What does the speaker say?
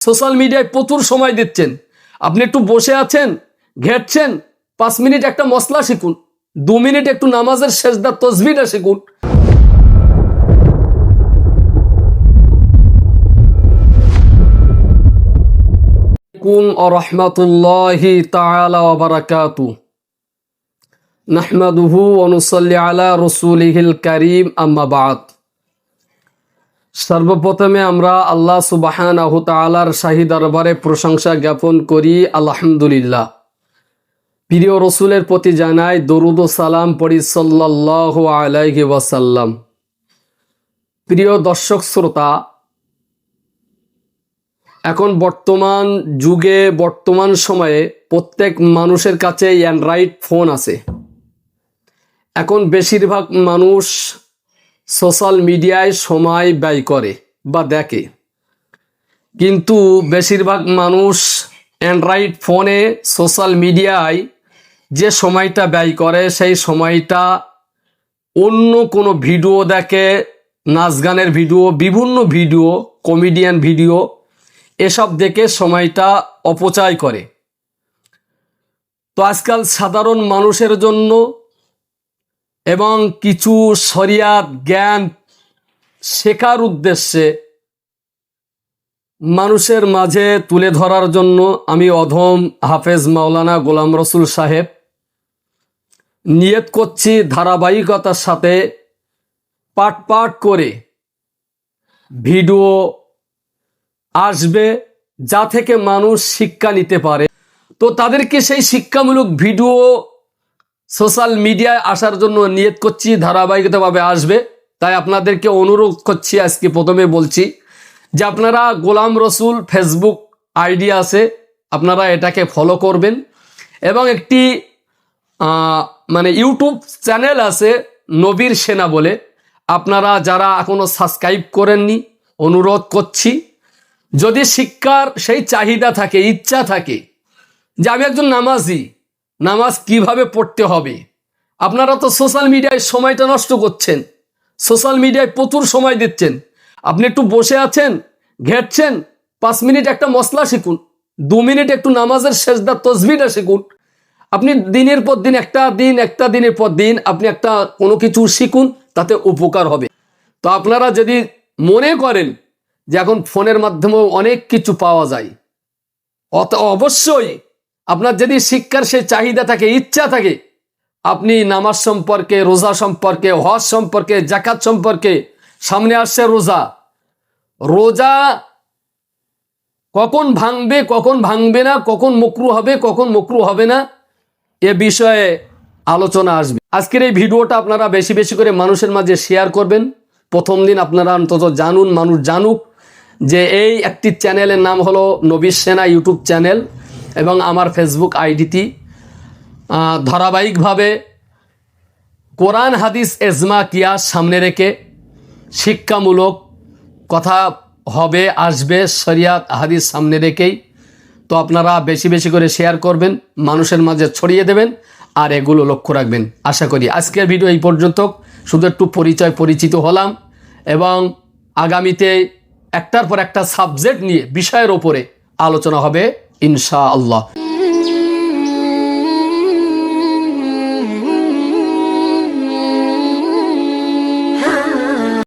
Social মিডিয়ায় প্রচুর সময় দিচ্ছেন। আপনি একটু বসে আছেন, ঘেটছেন, পাঁচ মিনিট একটা মশলা শিখুন, দু মিনিট একটু নামাজের শেষদার তসবিটা শিখুন। রহমতুল্লাহি ওয়া বারাকাতু। নাহমাদুহু ওয়া নুসাল্লি আলা রাসূলিহিল কারীম, আম্মা বাদ। সর্বপ্রথমে আমরা আল্লাহ সুবাহানাহু তাআলার শাহী দরবারে প্রশংসা জ্ঞাপন করি, আলহামদুলিল্লাহ। প্রিয় রসুলের প্রতি জানাই দরুদ ও সালাম পড়ি সাল্লাল্লাহু আলাইহি ওয়াসাল্লাম। প্রিয় দর্শক শ্রোতা, এখন বর্তমান যুগে, বর্তমান সময়ে প্রত্যেক মানুষের কাছে অ্যান্ড্রয়েড ফোন আছে। এখন বেশিরভাগ মানুষ সোশ্যাল মিডিয়ায় সময় ব্যয় করে বা দেখে। কিন্তু বেশিরভাগ মানুষ অ্যান্ড্রয়েড ফোনে সোশ্যাল মিডিয়ায় যে সময়টা ব্যয় করে, সেই সময়টা অন্য কোনো ভিডিও দেখে, নাচ গানের ভিডিও, বিভিন্ন ভিডিও, কমেডিয়ান ভিডিও, এসব দেখে সময়টা অপচয় করে। তো আজকাল সাধারণ মানুষের জন্য এবং কিছু শরিয়াত জ্ঞান শেখার উদ্দেশ্যে মানুষের মাঝে তুলে ধরার জন্য আমি অধম হাফেজ মাওলানা গোলাম রসুল সাহেব নিয়ত করছি ধারাবাহিকতার সাথে পাট পাট করে। ভিডিও আসবে যা থেকে মানুষ শিক্ষা নিতে পারে। তো তাদেরকে সেই শিক্ষামূলক ভিডিও সোশ্যাল মিডিয়ায় আসার জন্য নিয়ত করছি, ধারাবাহিকতাভাবে আসবে। তাই আপনাদেরকে অনুরোধ করছি আজকে প্রথমে বলছি যে আপনারা গোলাম রসুল ফেসবুক আইডি আছে, আপনারা এটাকে ফলো করবেন। এবং একটি মানে ইউটিউব চ্যানেল আছে, নবীর সেনা বলে। আপনারা যারা এখনও সাবস্ক্রাইব করেননি, অনুরোধ করছি, যদি শিক্ষার সেই চাহিদা থাকে, ইচ্ছা থাকে যে আমি একজন নামাজি নামাজ কীভাবে পড়তে হবে? আপনারা তো সোশ্যাল মিডিয়ায় সময়টা নষ্ট করছেন। সোশ্যাল মিডিয়ায় প্রচুর সময় দিচ্ছেন। আপনি একটু বসে আছেন, ঘেটছেন, পাঁচ মিনিট একটা মশলা শিখুন, দু মিনিট একটু নামাজের শেষদার তসবিটা শিখুন। আপনি দিনের পর দিন, একটা দিন, একটা দিনের পর দিন আপনি একটা কোনো কিছু শিখুন, তাতে উপকার হবে। তো আপনারা যদি মনে করেন যে এখন ফোনের মাধ্যমেও অনেক কিছু পাওয়া যায়, অত অবশ্যই আপনার যদি শিক্ষার সেই চাহিদা থাকে, ইচ্ছা থাকে, আপনি নামাজ সম্পর্কে, রোজা সম্পর্কে, হজ সম্পর্কে জাকাত সম্পর্কে, সামনে আসছে রোজা। রোজা কখন ভাঙবে কখন ভাঙবে না, কখন মকরু হবে, কখন মকরু হবে না, এ বিষয়ে আলোচনা আসবে। আজকের এই ভিডিওটা আপনারা বেশি বেশি করে মানুষের মাঝে শেয়ার করবেন। প্রথম দিন আপনারা অন্তত জানুন, মানুষ জানুক যে এই একটি চ্যানেলের নাম হলো নবীর সেনা ইউটিউব চ্যানেল। এবং আমার ফেসবুক আইডিটি ধারাবাহিকভাবে কোরআন হাদিস এজমা কিয়াস সামনে রেখে শিক্ষামূলক কথা হবে, আসবে, শরিয়াত হাদিস সামনে রেখেই। তো আপনারা বেশি বেশি করে শেয়ার করবেন, মানুষের মাঝে ছড়িয়ে দেবেন আর এগুলো লক্ষ্য রাখবেন। আশা করি আজকের ভিডিও এই পর্যন্ত শুধু একটু পরিচয় পরিচিত হলাম এবং আগামীতে একটার পর একটা সাবজেক্ট নিয়ে বিষয়ের ওপরে আলোচনা হবে। ইনশা আল্লাহ